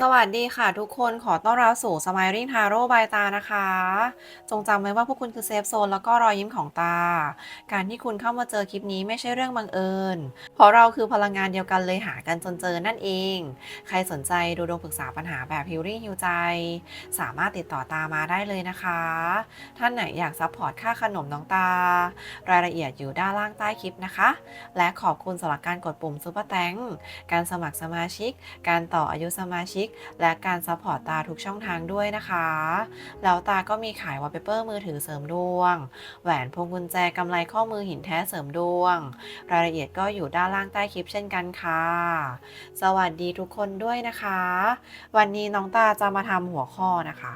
สวัสดีค่ะทุกคนขอต้อนรับสู่ Smiling Tarot by ตานะคะ จงจำไว้ว่าพวกคุณคือเซฟโซนแล้วก็รอยยิ้มของตา การที่คุณเข้ามาเจอคลิปนี้ไม่ใช่เรื่องบังเอิญ เพราะเราคือพลังงานเดียวกันเลยหากันจนเจอนั่นเอง ใครสนใจดูดวงปรึกษาปัญหาแบบฮิ l รี่ฮิวใจ สามารถติดต่อตามาได้เลยนะคะ ท่านไหนอยากซัพพอร์ตค่าขนมน้องตา รายละเอียดอยู่ด้านล่างใต้คลิปนะคะ และขอบคุณสำหรับการกดปุ่มซุปเปอร์แตงการสมัครสมาชิก การต่ออายุสมาชิกและการซัพพอร์ตตาทุกช่องทางด้วยนะคะ แล้วตาก็มีขายวอลเปเปอร์มือถือเสริมดวง แหวนพวงกุญแจกำไลข้อมือหินแท้เสริมดวง รายละเอียดก็อยู่ด้านล่างใต้คลิปเช่นกันค่ะ สวัสดีทุกคนด้วยนะคะ วันนี้น้องตาจะมาทำหัวข้อนะคะ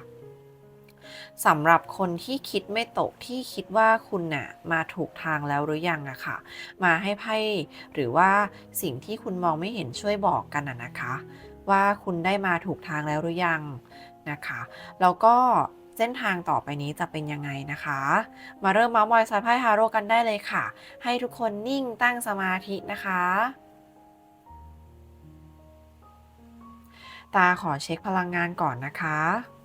สำหรับคนที่คิดไม่ตกที่คิดว่าคุณน่ะมาถูกทางแล้วหรือยังอะค่ะ มาให้ไพ่หรือว่าสิ่งที่คุณมองไม่เห็นช่วยบอกกันอะนะคะ ว่าคุณได้มาถูกทางแล้วหรือยังนะคะ แล้วก็เส้นทางต่อไปนี้จะเป็นยังไงนะคะ มาเริ่มมาส์มอยสายไพ่ฮาโร่กันได้เลยค่ะ ให้ทุกคนนิ่งตั้งสมาธินะคะ ตาขอเช็คพลังงานก่อนนะคะ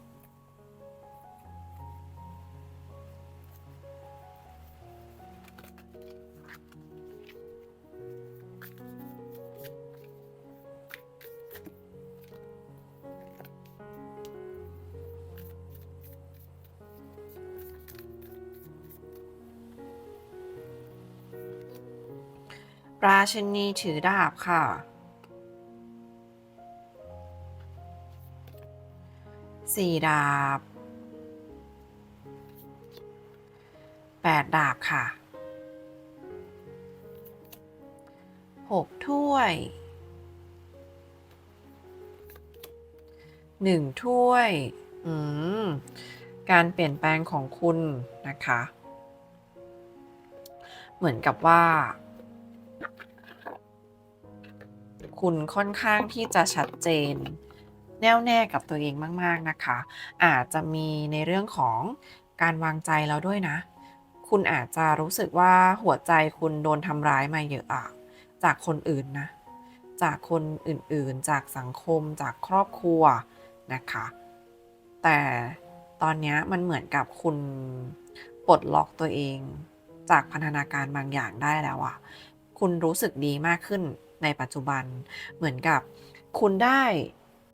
ราชินีถือดาบค่ะ สี่ดาบ แปดดาบค่ะ หกถ้วย หนึ่งถ้วย อืม การเปลี่ยนแปลงของคุณนะคะ เหมือนกับว่า คุณค่อนข้างที่จะชัดเจน แน่วแน่กับตัวเองมาก ๆนะคะ อาจจะมีในเรื่องของการวางใจแล้วด้วยนะ คุณอาจจะรู้สึกว่าหัวใจคุณโดนทำร้ายมาเยอะอะจากคนอื่นนะ จากคนอื่นๆ จากสังคม จากครอบครัวนะคะ แต่ตอนนี้มันเหมือนกับคุณปลดล็อกตัวเอง จากพันธนาการบางอย่างได้แล้วอะคุณรู้สึกดีมากขึ้น ในปัจจุบัน เหมือนกับคุณได้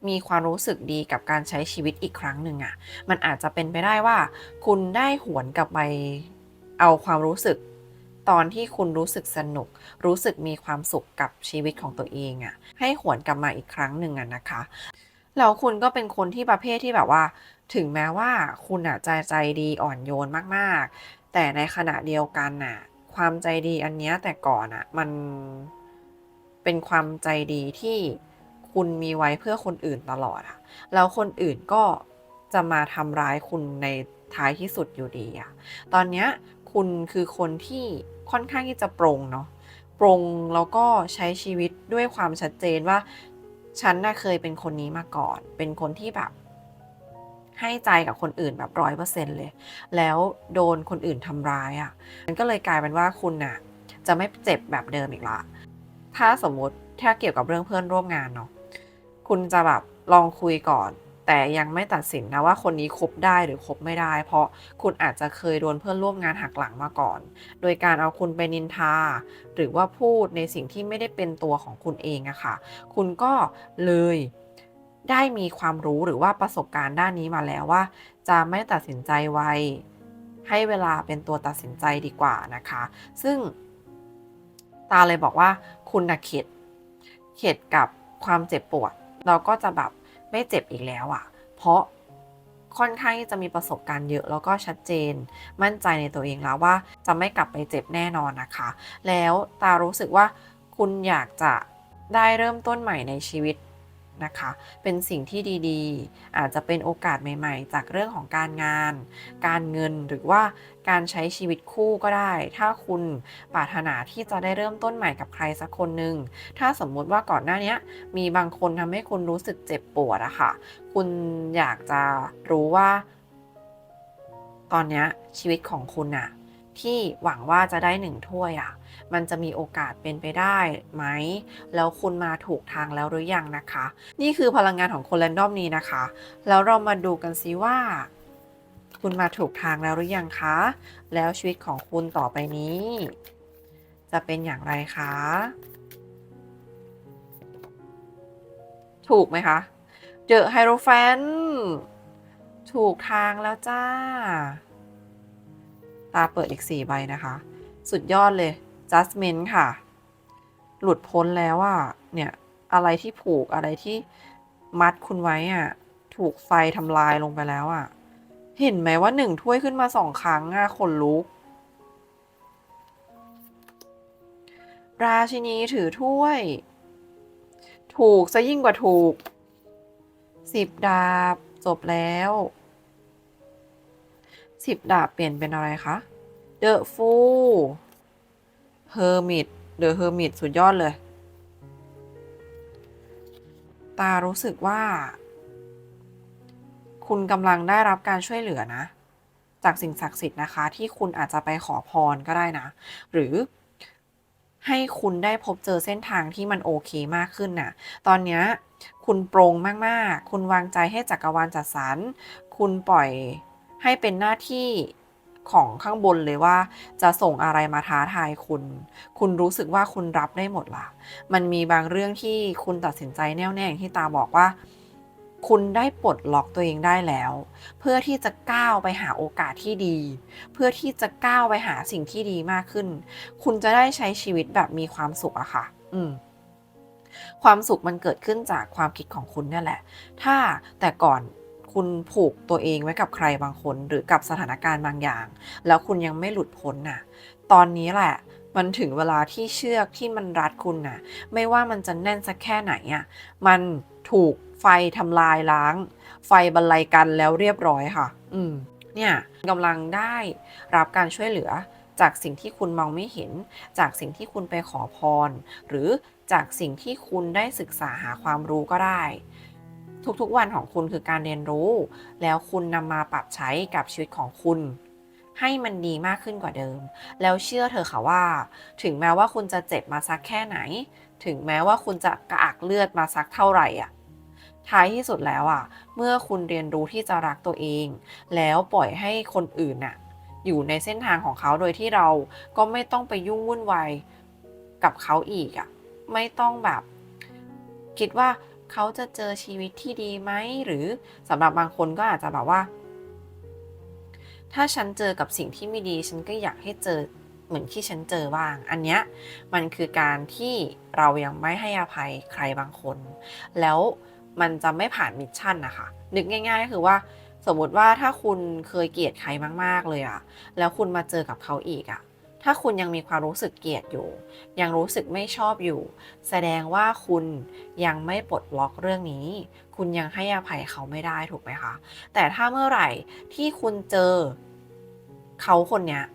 มีความรู้สึกดีกับการใช้ชีวิตอีกครั้งหนึ่งอะมันอาจจะเป็นไปได้ว่า คุณได้หวนกลับไปเอาความรู้สึก ตอนที่คุณรู้สึกสนุก รู้สึกมีความสุขกับชีวิตของตัวเองอะให้หวนกลับมาอีกครั้งหนึ่งอะนะคะ แล้วคุณก็เป็นคนที่ประเภทที่แบบว่า ถึงแม้ว่าคุณอะใจใจดีอ่อนโยนมากๆ แต่ในขณะเดียวกันน่ะ ความใจดีอันเนี้ยแต่ก่อนอะ มัน เป็นความใจดีที่คุณมีไว้เพื่อคนอื่นตลอดอะแล้วคนอื่นก็จะมาทำร้ายคุณในท้ายที่สุดอยู่ดีอะตอนเนี้ยคุณคือคนที่ค่อนข้างที่จะปรงเนาะปรงแล้วก็ใช้ชีวิตด้วยความชัดเจนว่าฉันน่ะเคยเป็นคนนี้มาก่อน เป็นคนที่แบบ ให้ใจกับคนอื่นแบบร้อยเปอร์เซ็นเลย แล้วโดนคนอื่นทำร้ายอะ่ะ มันก็เลยกลายเป็นว่าคุณน่ะ จะไม่เจ็บแบบเดิมอีกละ ถ้าสมมติถ้าเกี่ยวกับเรื่องเพื่อนร่วมงานเนาะคุณจะแบบลองคุยก่อน แต่ยังไม่ตัดสินนะว่าคนนี้คบได้หรือคบไม่ได้ เพราะคุณอาจจะเคยโดนเพื่อนร่วมงานหักหลังมาก่อน โดยการเอาคุณไปนินทา หรือว่าพูดในสิ่งที่ไม่ได้เป็นตัวของคุณเองอะค่ะ คุณก็เลยได้มีความรู้หรือว่าประสบการณ์ด้านนี้มาแล้วว่า จะไม่ตัดสินใจไวให้เวลาเป็นตัวตัดสินใจดีกว่านะคะ ซึ่งตาเลยบอกว่า คุณนะเข็ด เข็ดกับความเจ็บปวด เราก็จะแบบไม่เจ็บอีกแล้วอะ่ะ เพราะค่อนข้างจะมีประสบการณ์เยอะแล้วก็ชัดเจน มั่นใจในตัวเองแล้วว่าจะไม่กลับไปเจ็บแน่นอนนะคะ แล้วตารู้สึกว่าคุณอยากจะได้เริ่มต้นใหม่ในชีวิต นะคะ เป็นสิ่งที่ดีๆ อาจจะเป็นโอกาสใหม่ ๆ จากเรื่องของการงาน การเงินหรือว่าการใช้ชีวิตคู่ก็ได้ ถ้าคุณปรารถนาที่จะได้เริ่มต้นใหม่กับใครสักคนหนึ่ง ถ้าสมมุติว่าก่อนหน้านี้มีบางคนทำให้คุณรู้สึกเจ็บปวดอะค่ะ คุณอยากจะรู้ว่า ตอนนี้ชีวิตของคุณอะ ที่หวังว่าจะได้หนึ่งถ้วยอะมันจะมีโอกาสเป็นไปได้ไหม แล้วคุณมาถูกทางแล้วหรือยังนะคะ นี่คือพลังงานของคนแรนดอมนี้นะคะ แล้วเรามาดูกันซิว่า คุณมาถูกทางแล้วหรือยังคะ แล้วชีวิตของคุณต่อไปนี้ จะเป็นอย่างไรคะ ถูกไหมคะเดอะไฮโรแฟนถูกทางแล้วจ้า ตาเปิดอีก 4 ใบนะคะ สุดยอดเลย Judgment ค่ะ หลุดพ้นแล้วอะเนี่ย อะไรที่ผูกอะไรที่มัดคุณไว้อะถูกไฟทำลายลงไปแล้วอะเห็นไหมว่าหนึ่งถ้วยขึ้นมาสองครั้งอะขนลุก ราชินีถือถ้วย ถูกซะยิ่งกว่าถูกสิบดาบจบแล้ว สิบดาบเปลี่ยนเป็นอะไรคะ The Fool Hermit The Hermit สุดยอดเลย ตารู้สึกว่า คุณกำลังได้รับการช่วยเหลือนะ จากสิ่งศักดิ์สิทธิ์นะคะ ที่คุณอาจจะไปขอพรก็ได้นะ หรือให้คุณได้พบเจอเส้นทางที่มันโอเคมากขึ้นน่ะ ตอนนี้คุณโปร่งมาก ๆ คุณวางใจให้จักรวาลจัดสรร คุณปล่อย ให้เป็นหน้าที่ของข้างบนเลยว่า จะส่งอะไรมาท้าทายคุณ คุณรู้สึกว่าคุณรับได้หมดละมันมีบางเรื่องที่คุณตัดสินใจแน่วแน่อย่างที่ตาบอกว่า คุณได้ปลดล็อกตัวเองได้แล้ว เพื่อที่จะก้าวไปหาโอกาสที่ดี เพื่อที่จะก้าวไปหาสิ่งที่ดีมากขึ้น คุณจะได้ใช้ชีวิตแบบมีความสุขอะค่ะ อืมความสุขมันเกิดขึ้นจากความคิดของคุณนี่แหละ ถ้าแต่ก่อน คุณผูกตัวเองไว้กับใครบางคน หรือกับสถานการณ์บางอย่าง แล้วคุณยังไม่หลุดพ้นน่ะ ตอนนี้แหละมันถึงเวลาที่เชือกที่มันรัดคุณน่ะ ไม่ว่ามันจะแน่นสักแค่ไหนอะมันถูกไฟทำลายล้าง ไฟบรรลัยกันแล้วเรียบร้อยค่ะ อืม เนี่ยกำลังได้รับการช่วยเหลือจากสิ่งที่คุณมองไม่เห็น จากสิ่งที่คุณไปขอพร หรือจากสิ่งที่คุณได้ศึกษาหาความรู้ก็ได้ ทุกๆวันของคุณคือการเรียนรู้ แล้วคุณนำมาปรับใช้กับชีวิตของคุณ ให้มันดีมากขึ้นกว่าเดิม แล้วเชื่อเธอค่ะว่า ถึงแม้ว่าคุณจะเจ็บมาสักแค่ไหน ถึงแม้ว่าคุณจะกระอักเลือดมาสักเท่าไหร่อะท้ายที่สุดแล้วอะ เมื่อคุณเรียนรู้ที่จะรักตัวเอง แล้วปล่อยให้คนอื่นน่ะ อยู่ในเส้นทางของเขาโดยที่เราก็ไม่ต้องไปยุ่งวุ่นวายกับเขาอีกอะ ไม่ต้องแบบ คิดว่า เขาจะเจอชีวิตที่ดีไหมหรือสำหรับบางคนก็อาจจะแบบว่า ถ้าฉันเจอกับสิ่งที่ไม่ดี ฉันก็อยากให้เจอเหมือนที่ฉันเจอบ้าง อันเนี้ยมันคือการที่เรายังไม่ให้อภัยใครบางคน แล้วมันจะไม่ผ่านมิชชั่นนะคะนึกง่ายๆก็คือว่าสมมติว่าถ้าคุณเคยเกลียดใครมาก ๆ เลยอะแล้วคุณมาเจอกับเขาอีกอะ ถ้าคุณยังมีความรู้สึกเกลียดอยู่ ยังรู้สึกไม่ชอบอยู่ แสดงว่าคุณยังไม่ปลดล็อกเรื่องนี้ คุณยังให้อภัยเขาไม่ได้ถูกไหมคะ แต่ถ้าเมื่อไหร่ที่คุณเจอเขาคนเนี้ย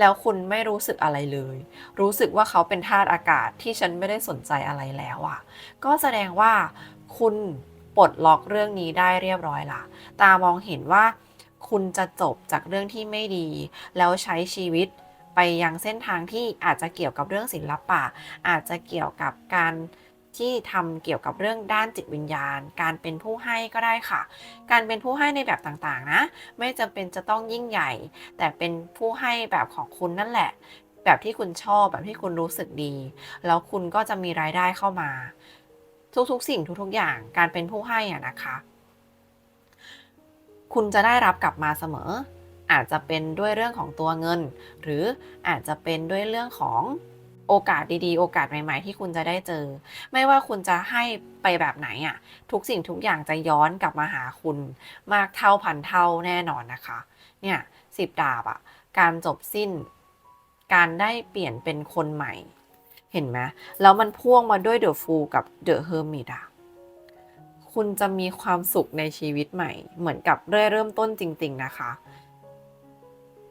แล้วคุณไม่รู้สึกอะไรเลย รู้สึกว่าเขาเป็นธาตุอากาศที่ฉันไม่ได้สนใจอะไรแล้วอะ่ะ ก็แสดงว่าคุณปลดล็อกเรื่องนี้ได้เรียบร้อยละ ตามองเห็นว่าคุณจะจบจากเรื่องที่ไม่ดี แล้วใช้ชีวิต ไปยังเส้นทางที่อาจจะเกี่ยวกับเรื่องศิลปะ อาจจะเกี่ยวกับการที่ทำเกี่ยวกับเรื่องด้านจิตวิญญาณ การเป็นผู้ให้ก็ได้ค่ะ การเป็นผู้ให้ในแบบต่างๆนะ ไม่จำเป็นจะต้องยิ่งใหญ่ แต่เป็นผู้ให้แบบของคุณนั่นแหละ แบบที่คุณชอบแบบที่คุณรู้สึกดี แล้วคุณก็จะมีรายได้เข้ามา ทุกๆ สิ่งทุกๆ อย่างการเป็นผู้ให้อะนะคะ คุณจะได้รับกลับมาเสมอ อาจจะเป็นด้วยเรื่องของตัวเงิน หรืออาจจะเป็นด้วยเรื่องของโอกาสดีๆ โอกาสใหม่ๆ ที่คุณจะได้เจอ ไม่ว่าคุณจะให้ไปแบบไหนอะทุกสิ่งทุกอย่างจะย้อนกลับมาหาคุณมากเท่าพันเท่าแน่นอนนะคะ เนี่ยสิบดาบอะการจบสิ้น การได้เปลี่ยนเป็นคนใหม่ เห็นไหมแล้วมันพ่วงมาด้วยเดอะฟูกับเดอะเฮอร์มิตอะคุณจะมีความสุขในชีวิตใหม่ เหมือนกับเริ่มเริ่มต้นจริง ๆ นะคะ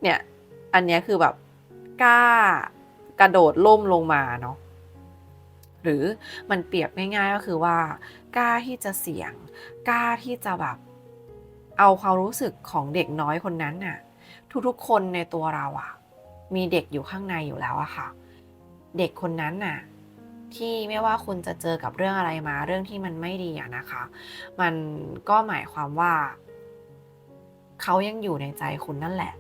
เนี่ย อันเนี้ยคือแบบกล้ากระโดดล่มลงมาเนาะหรือมันเปรียบง่ายๆก็คือว่ากล้าที่จะเสี่ยงกล้าที่จะแบบ เอาความรู้สึกของเด็กน้อยคนนั้นน่ะ ทุกๆคนในตัวเราอะมีเด็กอยู่ข้างในอยู่แล้วอะค่ะ เด็กคนนั้นน่ะ ที่ไม่ว่าคุณจะเจอกับเรื่องอะไรมา เรื่องที่มันไม่ดีอะนะคะ มันก็หมายความว่า เขายังอยู่ในใจคุณนั่นแหละ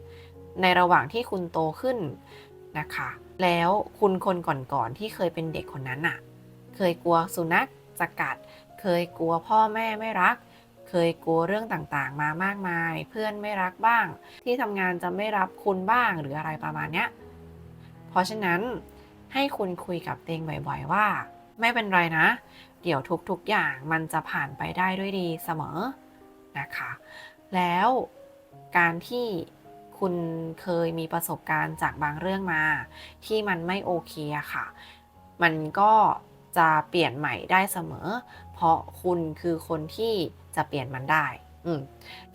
ในระหว่างที่คุณโตขึ้นนะคะ แล้วคุณคนก่อนๆที่เคยเป็นเด็กคนนั้นน่ะเคยกลัวสุนัขจะกัด เคยกลัวพ่อแม่ไม่รัก เคยกลัวเรื่องต่างๆ มามากมาย เพื่อนไม่รักบ้าง ที่ทำงานจะไม่รับคุณบ้างหรืออะไรประมาณเนี้ย เพราะฉะนั้นให้คุณคุยกับเตงบ่อยๆว่า ไม่เป็นไรนะ เดี๋ยวทุกๆอย่างมันจะผ่านไปได้ด้วยดีเสมอนะคะ แล้วการที่ คุณเคยมีประสบการณ์จากบางเรื่องมา ที่มันไม่โอเคค่ะ มันก็จะเปลี่ยนใหม่ได้เสมอ เพราะคุณคือคนที่จะเปลี่ยนมันได้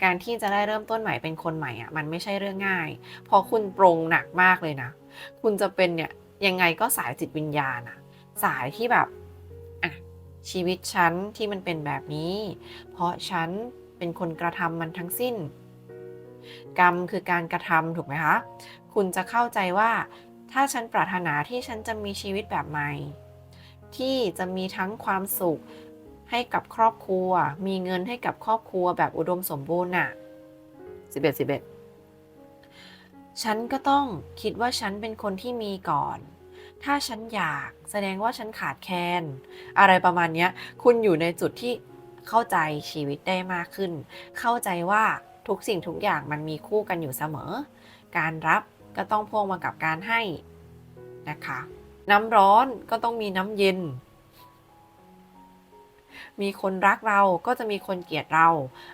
การที่จะได้เริ่มต้นใหม่เป็นคนใหม่อะมันไม่ใช่เรื่องง่ายเพราะคุณปรงหนักมากเลยนะ คุณจะเป็นเนี่ยยังไงก็สายจิตวิญญาณอะสายที่แบบอะชีวิตฉันที่มันเป็นแบบนี้ เพราะฉันเป็นคนกระทำมันทั้งสิ้น กรรมคือการกระทำถูกไหมคะ คุณจะเข้าใจว่า ถ้าฉันปรารถนาที่ฉันจะมีชีวิตแบบใหม่ ที่จะมีทั้งความสุขให้กับครอบครัว มีเงินให้กับครอบครัวแบบอุดมสมบูรณ์น่ะสิบเอ็ดสิบเอ็ดฉันก็ต้องคิดว่าฉันเป็นคนที่มีก่อน ถ้าฉันอยากแสดงว่าฉันขาดแคลนอะไรประมาณเนี้ยคุณอยู่ในจุดที่เข้าใจชีวิตได้มากขึ้น เข้าใจว่า ทุกสิ่งทุกอย่างมันมีคู่กันอยู่เสมอ การรับก็ต้องพ่วงมากับการให้นะคะ น้ำร้อนก็ต้องมีน้ำเย็น มีคนรักเราก็จะมีคนเกลียดเรา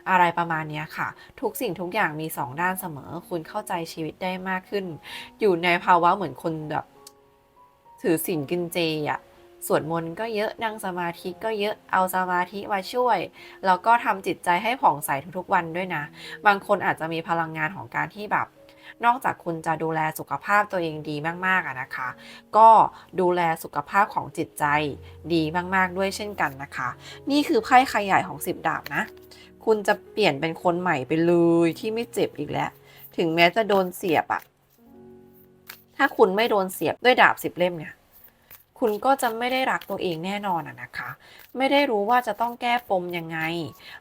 อะไรประมาณนี้ค่ะ ทุกสิ่งทุกอย่างมีสองด้านเสมอ คุณเข้าใจชีวิตได้มากขึ้น อยู่ในภาวะเหมือนคนแบบถือศีลกินเจอะ สวดมนต์ก็เยอะนั่งสมาธิก็เยอะเอาสมาธิมาช่วย แล้วก็ทำจิตใจให้ผ่องใสทุกๆวันด้วยนะ บางคนอาจจะมีพลังงานของการที่แบบ นอกจากคุณจะดูแลสุขภาพตัวเองดีมากๆอะนะคะ ก็ดูแลสุขภาพของจิตใจดีมากๆด้วยเช่นกันนะคะ นี่คือไพ่ขยายของสิบดาบนะ คุณจะเปลี่ยนเป็นคนใหม่ไปเลยที่ไม่เจ็บอีกแล้ว ถึงแม้จะโดนเสียบอะถ้าคุณไม่โดนเสียบด้วยดาบสิบเล่มเนี่ย คุณก็จะไม่ได้รักตัวเองแน่นอนอะนะคะ ไม่ได้รู้ว่าจะต้องแก้ปมยังไง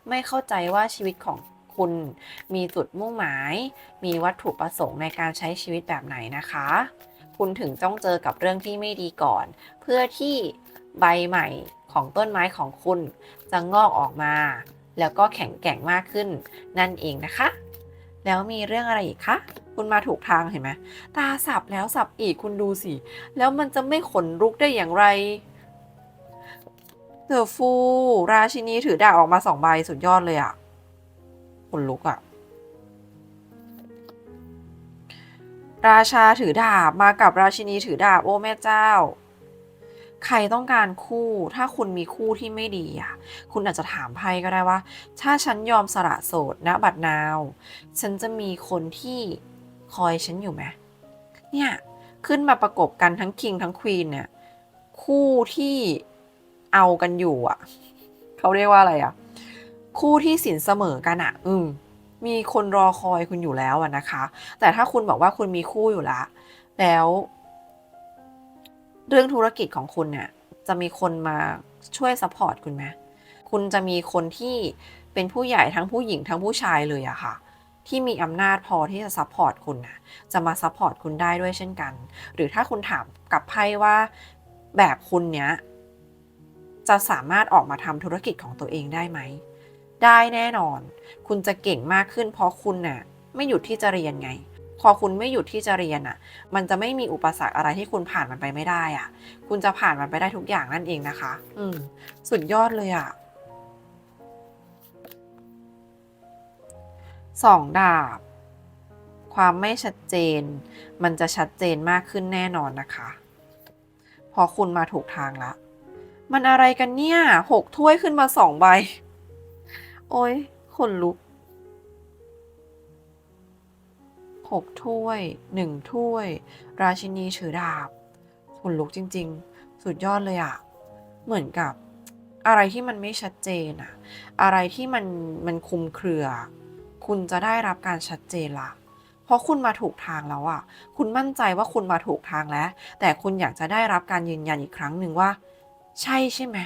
ไม่เข้าใจว่าชีวิตของคุณมีจุดมุ่งหมาย มีวัตถุประสงค์ในการใช้ชีวิตแบบไหนนะคะ คุณถึงต้องเจอกับเรื่องที่ไม่ดีก่อน เพื่อที่ใบใหม่ของต้นไม้ของคุณจะงอกออกมา แล้วก็แข็งแกร่งมากขึ้นนั่นเองนะคะ แล้วมีเรื่องอะไรอีกคะ คุณมาถูกทางเห็นไหมตาสับแล้วสับอีกคุณดูสิ แล้วมันจะไม่ขนลุกได้อย่างไรเดอะฟู ราชินีถือดาบออกมาสองใบสุดยอดเลยอะขนลุกอะราชาถือดาบมากับราชินีถือดาบโอ้แม่เจ้า ใครต้องการคู่ ถ้าคุณมีคู่ที่ไม่ดีอะ คุณอาจจะถามไพ่ก็ได้ว่า ถ้าฉันยอมสละโสดณบัดนาว ฉันจะมีคนที่ คอยฉันอยู่ไหมเนี่ยขึ้นมาประกบกันทั้งคิงทั้งควีนเนี่ย คู่ที่เอากันอยู่อะเขาเรียกว่าอะไรอะ คู่ที่สินเสมอกันอะ อืม มีคนรอคอยคุณอยู่แล้วอะนะคะ แต่ถ้าคุณบอกว่าคุณมีคู่อยู่ละแล้ว เรื่องธุรกิจของคุณเนี่ย จะมีคนมาช่วยซัพพอร์ตคุณไหมคุณจะมีคนที่เป็นผู้ใหญ่ทั้งผู้หญิงทั้งผู้ชายเลยอะค่ะ ที่มีอำนาจพอที่จะซัพพอร์ตคุณนะจะมาซัพพอร์ตคุณได้ด้วยเช่นกัน หรือถ้าคุณถามกับไพ่ว่าแบบคุณเนี้ยจะสามารถออกมาทำธุรกิจของตัวเองได้ไหม ได้แน่นอน คุณจะเก่งมากขึ้นเพราะคุณน่ะไม่หยุดที่จะเรียนไง พอคุณไม่หยุดที่จะเรียนอะ มันจะไม่มีอุปสรรคอะไรที่คุณผ่านมันไปไม่ได้อะ คุณจะผ่านมันไปได้ทุกอย่างนั่นเองนะคะ อืม สุดยอดเลยอะ สองดาบ ความไม่ชัดเจน มันจะชัดเจนมากขึ้นแน่นอนนะคะ พอคุณมาถูกทางละ มันอะไรกันเนี่ยหกถ้วยขึ้นมาสองใบ โอ้ยขนลุกหกถ้วยหนึ่งถ้วย ราชินีถือดาบขนลุกจริง ๆ สุดยอดเลยอะเหมือนกับอะไรที่มันไม่ชัดเจนอะอะไรที่มันมันคุมเครือ คุณจะได้รับการชัดเจนละเพราะคุณมาถูกทางแล้วอะ คุณมั่นใจว่าคุณมาถูกทางแล้ว แต่คุณอยากจะได้รับการยืนยันอีกครั้งหนึ่งว่า ใช่ใช่ไหม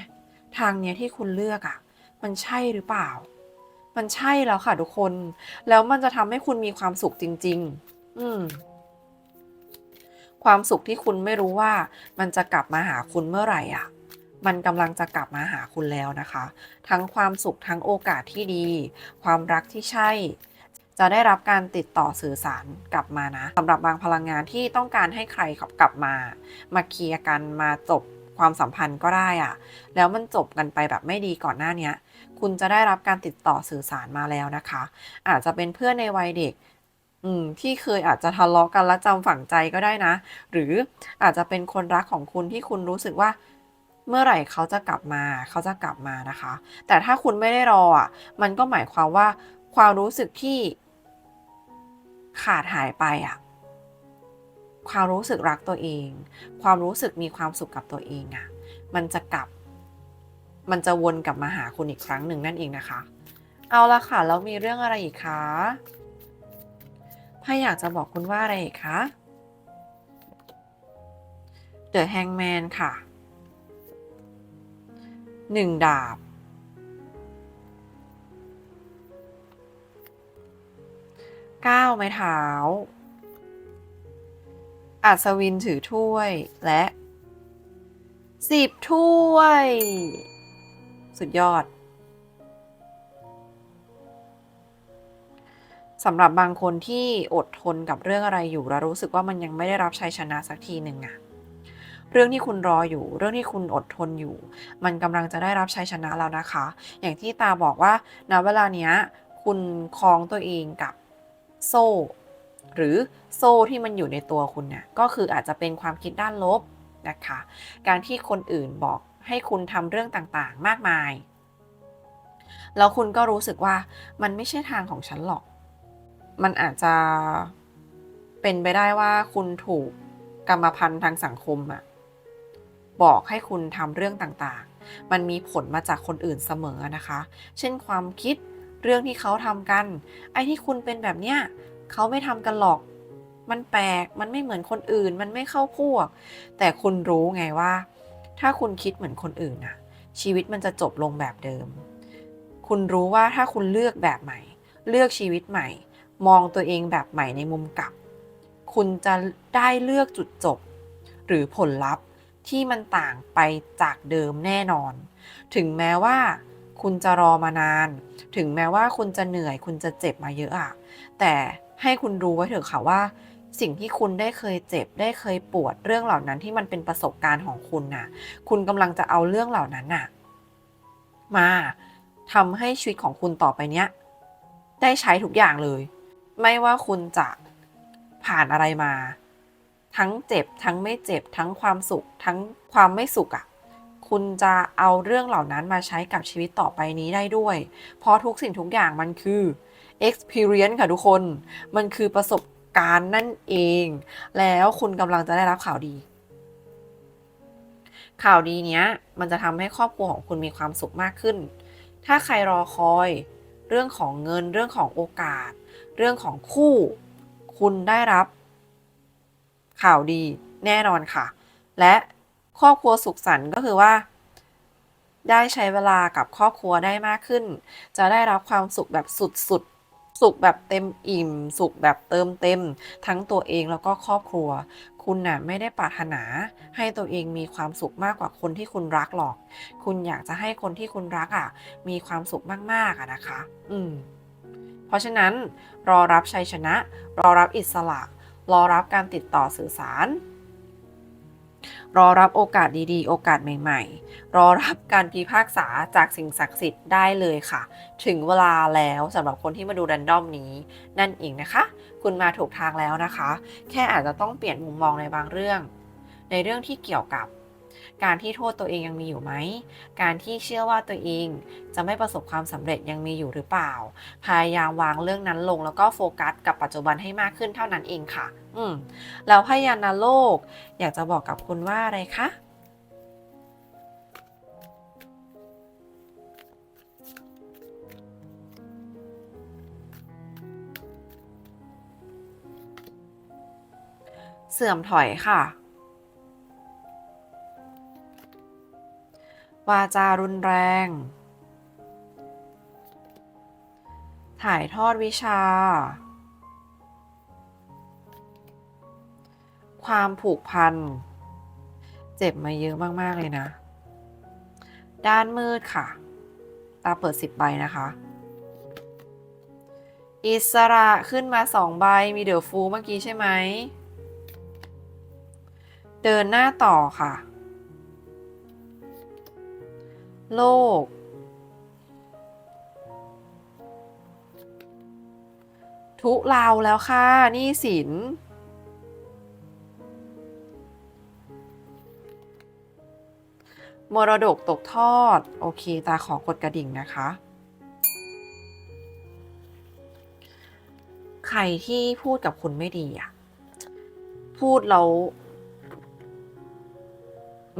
ทางเนี้ยที่คุณเลือกอะ มันใช่หรือเปล่า มันใช่แล้วค่ะทุกคน แล้วมันจะทำให้คุณมีความสุขจริง ๆ อืมความสุขที่คุณไม่รู้ว่ามันจะกลับมาหาคุณเมื่อไหร่อะ มันกำลังจะกลับมาหาคุณแล้วนะคะ ทั้งความสุขทั้งโอกาสที่ดี ความรักที่ใช่ จะได้รับการติดต่อสื่อสารกลับมานะสำหรับบางพลังงานที่ต้องการให้ใครขับกลับมา มาเคลียร์กันมาจบความสัมพันธ์ก็ได้อะแล้วมันจบกันไปแบบไม่ดีก่อนหน้านี้คุณจะได้รับการติดต่อสื่อสารมาแล้วนะคะ อาจจะเป็นเพื่อนในวัยเด็กอืมที่เคยอาจจะทะเลาะกันและจำฝังใจก็ได้นะ หรืออาจจะเป็นคนรักของคุณที่คุณรู้สึกว่า เมื่อไหร่เขาจะกลับมา เขาจะกลับมานะคะ แต่ถ้าคุณไม่ได้รออะ มันก็หมายความว่าความรู้สึกที่ขาดหายไปอะ ความรู้สึกรักตัวเอง ความรู้สึกมีความสุขกับตัวเองอะ มันจะกลับ มันจะวนกลับมาหาคุณอีกครั้งหนึ่งนั่นเองนะคะ เอาละค่ะ แล้วมีเรื่องอะไรอีกคะถ้าอยากจะบอกคุณว่าอะไรอีกคะ The Hangman ค่ะ หนึ่งดาบ เก้าไม้เท้า อัศวินถือถ้วยและสิบถ้วย สุดยอดสำหรับบางคนที่อดทนกับเรื่องอะไรอยู่แล้วรู้สึกว่ามันยังไม่ได้รับชัยชนะสักทีหนึ่งอะ เรื่องที่คุณรออยู่ เรื่องที่คุณอดทนอยู่ มันกำลังจะได้รับชัยชนะแล้วนะคะ อย่างที่ตาบอกว่าณเวลาเนี้ยคุณคล้องตัวเองกับโซ่ หรือโซ่ที่มันอยู่ในตัวคุณเนี่ยก็คืออาจจะเป็นความคิดด้านลบนะคะ การที่คนอื่นบอกให้คุณทำเรื่องต่างๆ มากมาย แล้วคุณก็รู้สึกว่ามันไม่ใช่ทางของฉันหรอก มันอาจจะเป็นไปได้ว่าคุณถูกกรรมพันธุ์ทางสังคมอะ บอกให้คุณทำเรื่องต่างๆ มันมีผลมาจากคนอื่นเสมอนะคะ เช่นความคิดเรื่องที่เขาทำกัน ไอ้ที่คุณเป็นแบบเนี้ยเขาไม่ทำกันหรอก มันแปลก มันไม่เหมือนคนอื่น มันไม่เข้าพวก แต่คุณรู้ไงว่า ถ้าคุณคิดเหมือนคนอื่นน่ะชีวิตมันจะจบลงแบบเดิม คุณรู้ว่าถ้าคุณเลือกแบบใหม่ เลือกชีวิตใหม่ มองตัวเองแบบใหม่ในมุมกลับ คุณจะได้เลือกจุดจบ หรือผลลัพธ์ ที่มันต่างไปจากเดิมแน่นอน ถึงแม้ว่าคุณจะรอมานาน ถึงแม้ว่าคุณจะเหนื่อย คุณจะเจ็บมาเยอะอะแต่ให้คุณรู้ไว้เถอะค่ะว่า สิ่งที่คุณได้เคยเจ็บ ได้เคยปวดเรื่องเหล่านั้นที่มันเป็นประสบการณ์ของคุณน่ะ คุณกำลังจะเอาเรื่องเหล่านั้นน่ะ มาทำให้ชีวิตของคุณต่อไปเนี้ย ได้ใช้ทุกอย่างเลย ไม่ว่าคุณจะผ่านอะไรมา ทั้งเจ็บ ทั้งไม่เจ็บ ทั้งความสุข ทั้งความไม่สุขอะ่ะคุณจะเอาเรื่องเหล่านั้นมาใช้กับชีวิตต่อไปนี้ได้ด้วย เพราะทุกสิ่งทุกอย่างมันคือ experience ค่ะทุกคน มันคือประสบการณ์นั่นเอง แล้วคุณกำลังจะได้รับข่าวดี ข่าวดีเนี้ย มันจะทำให้ครอบครัวของคุณมีความสุขมากขึ้น ถ้าใครรอคอย เรื่องของเงิน เรื่องของโอกาส เรื่องของคู่ คุณได้รับ ข่าวดีแน่นอนค่ะ และครอบครัวสุขสันต์ก็คือว่า ได้ใช้เวลากับครอบครัวได้มากขึ้น จะได้รับความสุขแบบสุดๆสุขแบบเต็มอิ่ม สุขแบบเติมเต็ม ทั้งตัวเองแล้วก็ครอบครัว คุณน่ะไม่ได้ปรารถนา ให้ตัวเองมีความสุขมากกว่าคนที่คุณรักหรอก คุณอยากจะให้คนที่คุณรักอะ มีความสุขมากๆอะนะคะ อืมเพราะฉะนั้นรอรับชัยชนะ รอรับอิสระ รอรับการติดต่อสื่อสาร รอรับโอกาสดีๆ โอกาสใหม่ ๆ รอรับการพิพากษาจากสิ่งศักดิ์สิทธิ์ได้เลยค่ะ ถึงเวลาแล้วสำหรับคนที่มาดูดันดอมนี้ นั่นเองนะคะ คุณมาถูกทางแล้วนะคะ แค่อาจจะต้องเปลี่ยนมุมมองในบางเรื่อง ในเรื่องที่เกี่ยวกับการที่โทษตัวเองยังมีอยู่ไหม การที่เชื่อว่าตัวเองจะไม่ประสบความสำเร็จยังมีอยู่หรือเปล่า พยายามวางเรื่องนั้นลงแล้วก็โฟกัสกับปัจจุบันให้มากขึ้นเท่านั้นเองค่ะ อืมแล้วพยานาโลก อยากจะบอกกับคุณว่าอะไรคะเสื่อมถอยค่ะ วาจารุนแรง ถ่ายทอดวิชา ความผูกพัน เจ็บมาเยอะมาก ๆ เลยนะ ด้านมืดค่ะ ตาเปิดสิบใบนะคะ อิสระขึ้นมาสองใบ มีเดอฟูเมื่อกี้ใช่ไหม เดินหน้าต่อค่ะ โลก ทุเลาแล้วค่ะ นี่สิน มรดกตกทอด โอเค ตาขอกดกระดิ่งนะคะ ใครที่พูดกับคุณไม่ดีอะพูดแล้ว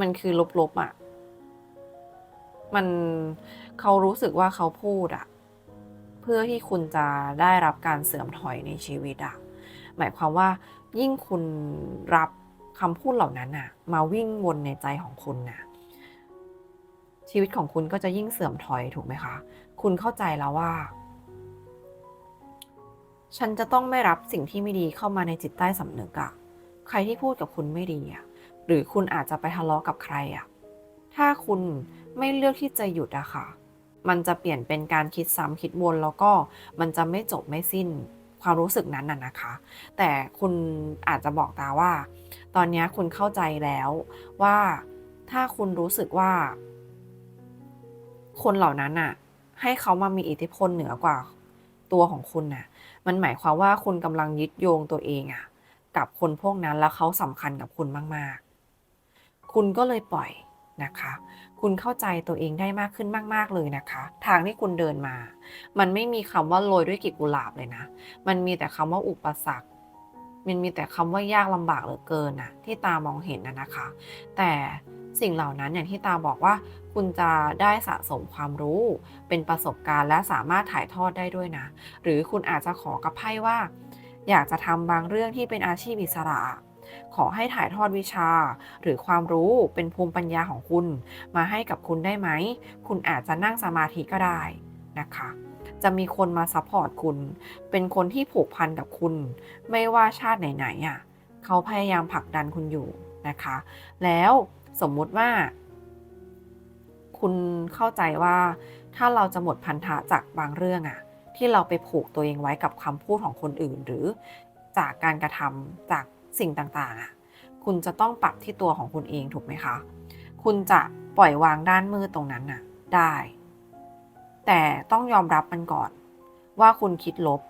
มันคือลบๆอะมันเขารู้สึกว่าเขาพูดอะเพื่อที่คุณจะได้รับการเสื่อมถอยในชีวิตอะหมายความว่า ยิ่งคุณรับคำพูดเหล่านั้นอะมาวิ่งวนในใจของคุณน่ะ ชีวิตของคุณก็จะยิ่งเสื่อมถอยถูกไหมคะ คุณเข้าใจแล้วว่า ฉันจะต้องไม่รับสิ่งที่ไม่ดีเข้ามาในจิตใต้สำนึกอะใครที่พูดกับคุณไม่ดีอะหรือคุณอาจจะไปทะเลาะกับใครอะถ้าคุณไม่เลือกที่จะหยุดอะค่ะ มันจะเปลี่ยนเป็นการคิดซ้ำคิดวนแล้วก็มันจะไม่จบไม่สิ้นความรู้สึกนั้นน่ะนะคะ แต่คุณอาจจะบอกตาว่า ตอนนี้คุณเข้าใจแล้วว่าถ้าคุณรู้สึกว่า คนเหล่านั้นน่ะให้เขามามีอิทธิพลเหนือกว่าตัวของคุณน่ะ มันหมายความว่าคุณกำลังยึดโยงตัวเองอะกับคนพวกนั้นแล้วเขาสำคัญกับคุณมาก ๆ คุณก็เลยปล่อยนะคะ คุณเข้าใจตัวเองได้มากขึ้นมาก ๆ เลยนะคะ ทางที่คุณเดินมา มันไม่มีคำว่าโรยด้วยกีบกุหลาบเลยนะ มันมีแต่คำว่าอุปสรรค มันมีแต่คำว่ายากลำบากเหลือเกินน่ะที่ตามองเห็นนะนะคะ แต่ สิ่งเหล่านั้นอย่างที่ตาบอกว่า คุณจะได้สะสมความรู้ เป็นประสบการณ์และสามารถถ่ายทอดได้ด้วยนะ หรือคุณอาจจะขอกับไพ่ว่า อยากจะทำบางเรื่องที่เป็นอาชีพอิสระ ขอให้ถ่ายทอดวิชา หรือความรู้เป็นภูมิปัญญาของคุณ มาให้กับคุณได้ไหม คุณอาจจะนั่งสมาธิก็ได้นะคะจะมีคนมาซัพพอร์ตคุณ เป็นคนที่ผูกพันกับคุณ ไม่ว่าชาติไหนๆอะ เขาพยายามผลักดันคุณอยู่นะคะ แล้ว สมมุติว่า คุณเข้าใจว่าถ้าเราจะหมดพันธะจากบางเรื่องอะที่เราไปผูกตัวเองไว้กับคำพูดของคนอื่น หรือจากการกระทำจากสิ่งต่างๆอะคุณจะต้องปรับที่ตัวของคุณเองถูกไหมคะ คุณจะปล่อยวางด้านมืดตรงนั้นน่ะได้ แต่ต้องยอมรับมันก่อน ว่าคุณคิดลบ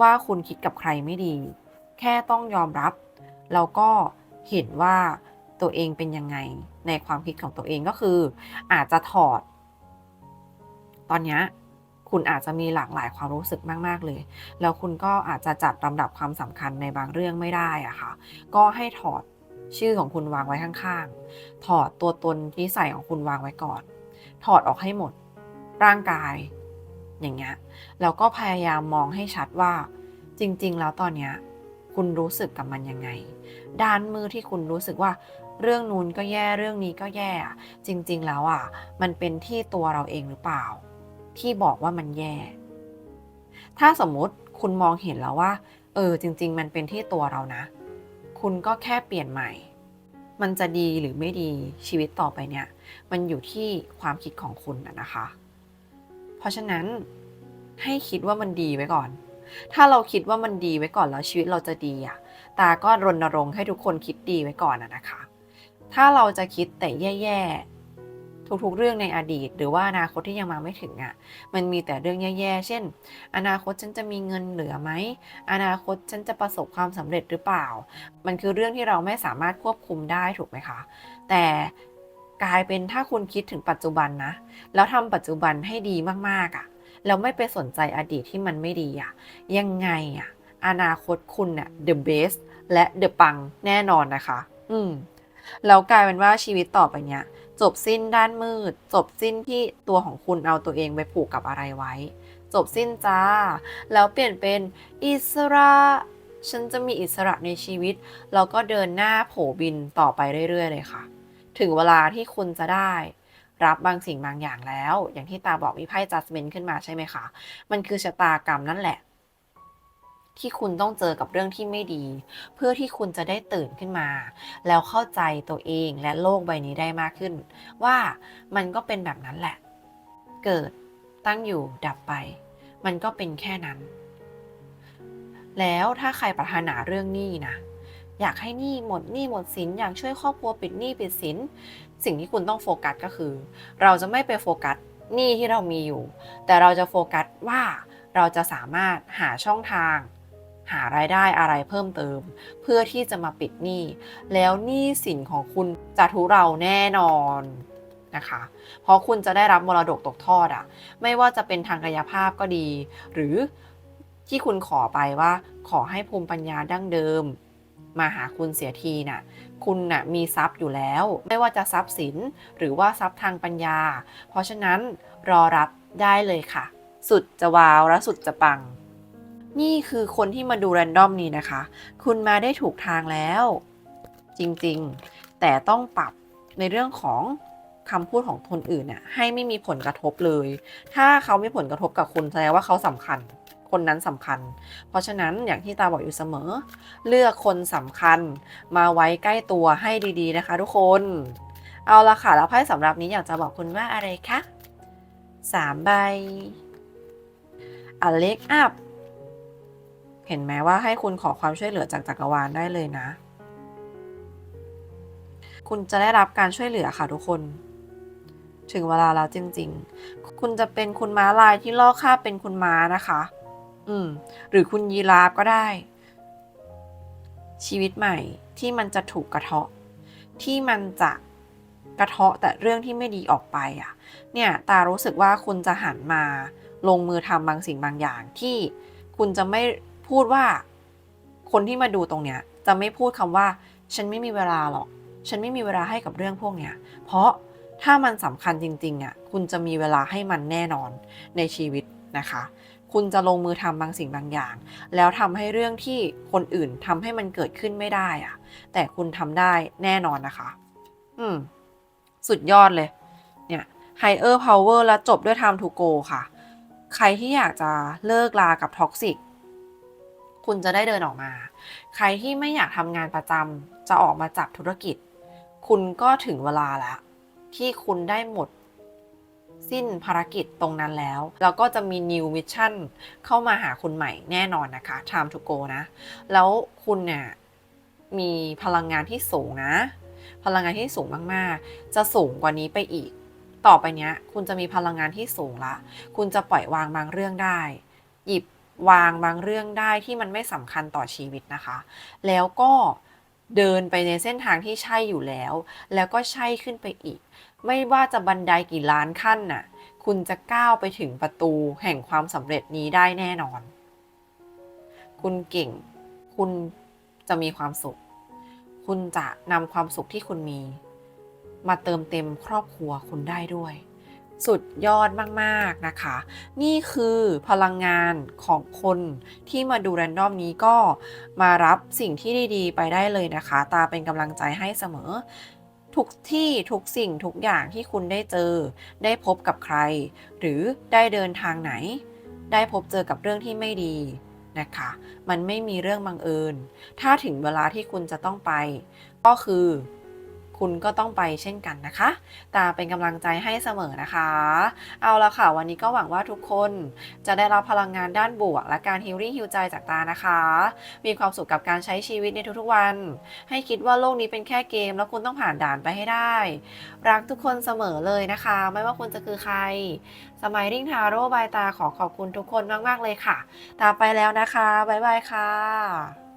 ว่าคุณคิดกับใครไม่ดี แค่ต้องยอมรับ แล้วก็เห็นว่า ตัวเองเป็นยังไงในความคิดของตัวเองก็คือ อาจจะถอด ตอนนี้คุณอาจจะมีหลากหลายความรู้สึกมาก ๆ เลย แล้วคุณก็อาจจะจัดลำดับความสำคัญในบางเรื่องไม่ได้อะค่ะ ก็ให้ถอดชื่อของคุณวางไว้ข้างๆ ถอดตัวตนที่ใส่ของคุณวางไว้ก่อน ถอดออกให้หมด ร่างกาย อย่างเงี้ย แล้วก็พยายามมองให้ชัดว่า จริง ๆ แล้วตอนเนี้ย คุณรู้สึกกับมันยังไง ด้านมือที่คุณรู้สึกว่า เรื่องนู้นก็แย่เรื่องนี้ก็แย่ จริง ๆ แล้วอะมันเป็นที่ตัวเราเองหรือเปล่า ที่บอกว่ามันแย่ ถ้าสมมุติคุณมองเห็นแล้วว่า เออ จริง ๆ มันเป็นที่ตัวเรานะ คุณก็แค่เปลี่ยนใหม่ มันจะดีหรือไม่ดีชีวิตต่อไปเนี่ย มันอยู่ที่ความคิดของคุณนะนะคะ เพราะฉะนั้นให้คิดว่ามันดีไว้ก่อน ถ้าเราคิดว่ามันดีไว้ก่อนแล้วชีวิตเราจะดีอะ ตาก็รณรงค์ให้ทุกคนคิดดีไว้ก่อนอะนะคะ ถ้าเราจะคิดแต่แย่ๆ ทุกๆ เรื่องในอดีต หรือว่าอนาคตที่ยังมาไม่ถึงอะ่ะ มันมีแต่เรื่องแย่ๆ เช่น อนาคตฉันจะมีเงินเหลือไหม อนาคตฉันจะประสบความสำเร็จหรือเปล่า มันคือเรื่องที่เราไม่สามารถควบคุมได้ถูกไหมคะ แต่กลายเป็นถ้าคุณคิดถึงปัจจุบันนะ แล้วทำปัจจุบันให้ดีมากๆอะ่ะ แล้วไม่ไปสนใจอดีตที่มันไม่ดีอะ่ะ ยังไงอะ่ะ อนาคตคุณเนี่ย the best และ the ปังแน่นอนนะคะ อืม แล้วกลายเป็นว่าชีวิตต่อไปเนี้ยจบสิ้นด้านมืด จบสิ้นที่ตัวของคุณเอาตัวเองไปผูกกับอะไรไว้ จบสิ้นจ้า แล้วเปลี่ยนเป็นอิสระฉันจะมีอิสระในชีวิต แล้วก็เดินหน้าโผบินต่อไปเรื่อย ๆ เลยค่ะ ถึงเวลาที่คุณจะได้ รับบางสิ่งบางอย่างแล้ว อย่างที่ตาบอกมีไพ่ judgment ขึ้นมาใช่ไหมคะ มันคือชะตากรรมนั่นแหละ ที่คุณต้องเจอกับเรื่องที่ไม่ดี เพื่อที่คุณจะได้ตื่นขึ้นมา แล้วเข้าใจตัวเองและโลกใบนี้ได้มากขึ้น ว่ามันก็เป็นแบบนั้นแหละ เกิดตั้งอยู่ดับไป มันก็เป็นแค่นั้น แล้วถ้าใครปรารถนาเรื่องหนี้นะอยากให้หนี้หมดหนี้หมดสินอยากช่วยครอบครัวปิดหนี้ปิดสินสิ่งที่คุณต้องโฟกัสก็คือ เราจะไม่ไปโฟกัสหนี้ที่เรามีอยู่ แต่เราจะโฟกัสว่าเราจะสามารถหาช่องทาง หารายได้อะไรเพิ่มเติม เพื่อที่จะมาปิดหนี้ แล้วหนี้สินของคุณจะทุเราแน่นอนนะคะ เพราะคุณจะได้รับมรดกตกทอดอะไม่ว่าจะเป็นทางกายภาพก็ดี หรือที่คุณขอไปว่าขอให้ภูมิปัญญาดั้งเดิม มาหาคุณเสียทีน่ะ คุณน่ะมีทรัพย์อยู่แล้ว ไม่ว่าจะทรัพย์สินหรือว่าทรัพย์ทางปัญญา เพราะฉะนั้นรอรับได้เลยค่ะ สุดจะว้าวและสุดจะปัง นี่คือคนที่มาดูแรนดอมนี้นะคะ คุณมาได้ถูกทางแล้ว จริงๆ แต่ต้องปรับในเรื่องของคำพูดของคนอื่นน่ะให้ไม่มีผลกระทบเลย ถ้าเขาไม่ผลกระทบกับคุณแสดงว่าเขาสำคัญ คนนั้นสำคัญ เพราะฉะนั้นอย่างที่ตาบอกอยู่เสมอ เลือกคนสำคัญมาไว้ใกล้ตัวให้ดีๆนะคะ ทุกคน เอาละค่ะแล้วไพ่สำหรับนี้อยากจะบอกคุณว่าอะไรคะสามใบอเล็กอัพ เห็นไหมว่าให้คุณขอความช่วยเหลือจากจักรวาลได้เลยนะ คุณจะได้รับการช่วยเหลือค่ะทุกคน ถึงเวลาแล้วจริง ๆ คุณจะเป็นคุณม้าลายที่ล่อคาบเป็นคุณม้านะคะ อืม หรือคุณยีราฟก็ได้ ชีวิตใหม่ที่มันจะถูกกระเทาะ ที่มันจะกระเทาะแต่เรื่องที่ไม่ดีออกไปอะ เนี่ยตารู้สึกว่าคุณจะหันมาลงมือทำบางสิ่งบางอย่างที่คุณจะไม่ พูดว่า คนที่มาดูตรงเนี้ย จะไม่พูดคำว่า ฉันไม่มีเวลาหรอก ฉันไม่มีเวลาให้กับเรื่องพวกเนี้ย เพราะถ้ามันสำคัญจริงๆอะคุณจะมีเวลาให้มันแน่นอนในชีวิตนะคะ คุณจะลงมือทำบางสิ่งบางอย่าง แล้วทำให้เรื่องที่คนอื่นทำให้มันเกิดขึ้นไม่ได้อะ แต่คุณทำได้แน่นอนนะคะ อืม สุดยอดเลย เนี่ย higher power แล้วจบด้วย time to go ค่ะ ใครที่อยากจะเลิกลากับท็อกซิก คุณจะได้เดินออกมา ใครที่ไม่อยากทำงานประจำจะออกมาจับธุรกิจ คุณก็ถึงเวลาแล้ว ที่คุณได้หมด สิ้นภารกิจตรงนั้นแล้ว แล้วก็จะมี new mission เข้ามาหาคุณใหม่แน่นอนนะคะ time to go นะ แล้วคุณเนี่ยมีพลังงานที่สูงนะ พลังงานที่สูงมากๆ จะสูงกว่านี้ไปอีก ต่อไปเนี้ย คุณจะมีพลังงานที่สูงละ คุณจะปล่อยวางบางเรื่องได้ หยิบ วางบางเรื่องได้ที่มันไม่สำคัญต่อชีวิตนะคะ แล้วก็เดินไปในเส้นทางที่ใช่อยู่แล้ว แล้วก็ใช่ขึ้นไปอีก ไม่ว่าจะบันไดกี่ล้านขั้นน่ะ คุณจะก้าวไปถึงประตูแห่งความสำเร็จนี้ได้แน่นอน คุณเก่ง คุณจะมีความสุข คุณจะนำความสุขที่คุณมี มาเติมเต็มครอบครัวคุณได้ด้วย สุดยอดมากๆนะคะ นี่คือพลังงานของคนที่มาดูแรนดอมนี้ก็มารับสิ่งที่ดีๆ ไปได้เลยนะคะ ตาเป็นกำลังใจให้เสมอ ทุกที่ทุกสิ่งทุกอย่างที่คุณได้เจอ ได้พบกับใคร หรือได้เดินทางไหน ได้พบเจอกับเรื่องที่ไม่ดีนะคะ มันไม่มีเรื่องบังเอิญ ถ้าถึงเวลาที่คุณจะต้องไป ก็คือ คุณก็ต้องไปเช่นกันนะคะ ตาเป็นกำลังใจให้เสมอนะคะ เอาละค่ะ วันนี้ก็หวังว่าทุกคนจะได้รับพลังงานด้านบวก และการฮิลลิ่งฮิวใจจากตานะคะ มีความสุขกับการใช้ชีวิตในทุกๆวัน ให้คิดว่าโลกนี้เป็นแค่เกม แล้วคุณต้องผ่านด่านไปให้ได้ รักทุกคนเสมอเลยนะคะ ไม่ว่าคุณจะคือใคร สมัยริ่งทาโร่บายตาขอขอบคุณทุกคนมากๆเลยค่ะ ตาไปแล้วนะคะบ๊ายบายค่ะ